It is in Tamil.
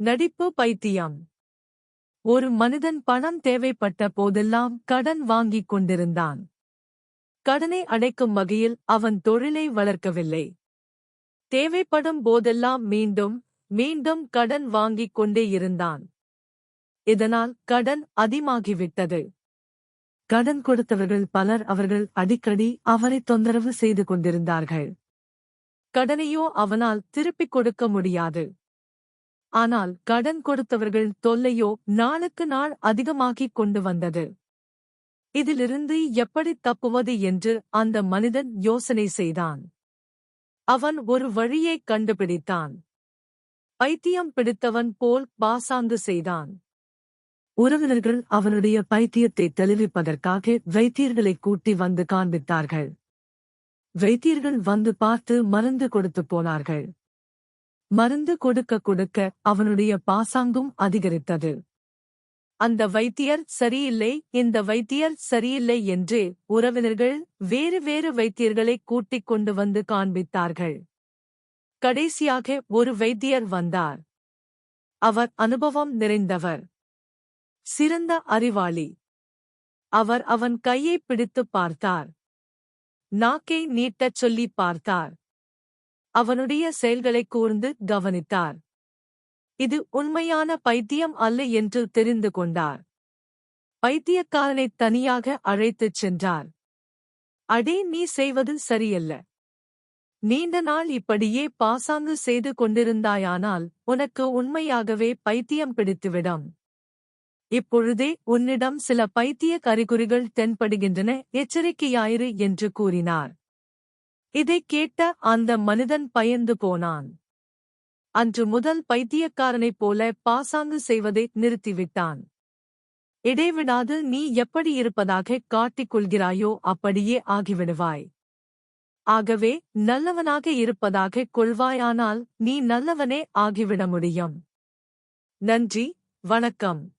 நடிப்பு பைத்தியம். ஒரு மனிதன் பணம் தேவைப்பட்ட போதெல்லாம் கடன் வாங்கிக் கொண்டிருந்தான். கடனை அடைக்கும் வகையில் அவன் தொழிலை வளர்க்கவில்லை. தேவைப்படும் போதெல்லாம் மீண்டும் மீண்டும் கடன் வாங்கிக் கொண்டே இருந்தான். இதனால் கடன் அதிகமாகிவிட்டது. கடன் கொடுத்தவர்கள் பலர் அவர்கள் அடிக்கடி அவரை தொந்தரவு செய்து கொண்டிருந்தார்கள். கடனையோ அவனால் திருப்பிக் கொடுக்க முடியாது. ஆனால் கடன் கொடுத்தவர்கள் தொல்லையோ நாளுக்கு நாள் அதிகமாகிக் கொண்டு வந்தது. இதிலிருந்து எப்படி தப்புவது என்று அந்த மனிதன் யோசனை செய்தான். அவன் ஒரு வழியைக் கண்டுபிடித்தான். பைத்தியம் பிடித்தவன் போல் பாசாங்கு செய்தான். உறவினர்கள் அவனுடைய பைத்தியத்தை தெளிவிப்பதற்காக வைத்தியர்களை கூட்டி வந்து காண்பித்தார்கள். வைத்தியர்கள் வந்து பார்த்து மருந்து கொடுத்து போனார்கள். மருந்து கொடுக்க கொடுக்க அவனுடைய பாசாங்கும் அதிகரித்தது. அந்த வைத்தியர் சரியில்லை இந்த வைத்தியர் சரியில்லை என்று உறவினர்கள் வேறு வேறு வைத்தியர்களை கூட்டிக் கொண்டு வந்து காண்பித்தார்கள். கடைசியாக ஒரு வைத்தியர் வந்தார். அவர் அனுபவம் நிறைந்தவர். சிறந்த அறிவாளி. அவர் அவன் கையை பிடித்துப் பார்த்தார். நாக்கை நீட்டச் சொல்லி பார்த்தார். அவனுடைய செயல்களைக் கூர்ந்து கவனித்தார். இது உண்மையான பைத்தியம் அல்ல என்று தெரிந்து கொண்டார். பைத்தியக்காரனைத் தனியாக அழைத்துச் சென்றார். அடே நீ செய்வது சரியல்ல. நீண்ட நாள் இப்படியே பாசாங்கு செய்து கொண்டிருந்தாயானால் உனக்கு உண்மையாகவே பைத்தியம் பிடித்துவிடும். இப்பொழுதே உன்னிடம் சில பைத்திய கறிகுறிகள் தென்படுகின்றன எச்சரிக்கையாயிரு என்று கூறினார். இதைக் கேட்ட அந்த மனிதன் பயந்து போனான். அன்று முதல் பைத்தியக்காரனைப் போல பாசாங்கு செய்வதை நிறுத்திவிட்டான். இடைவிடாது நீ எப்படி இருப்பதாக காட்டிக் கொள்கிறாயோ அப்படியே ஆகிவிடுவாய். ஆகவே நல்லவனாக இருப்பதாக கொள்வாயானால் நீ நல்லவனே ஆகிவிட முடியும். நன்றி வணக்கம்.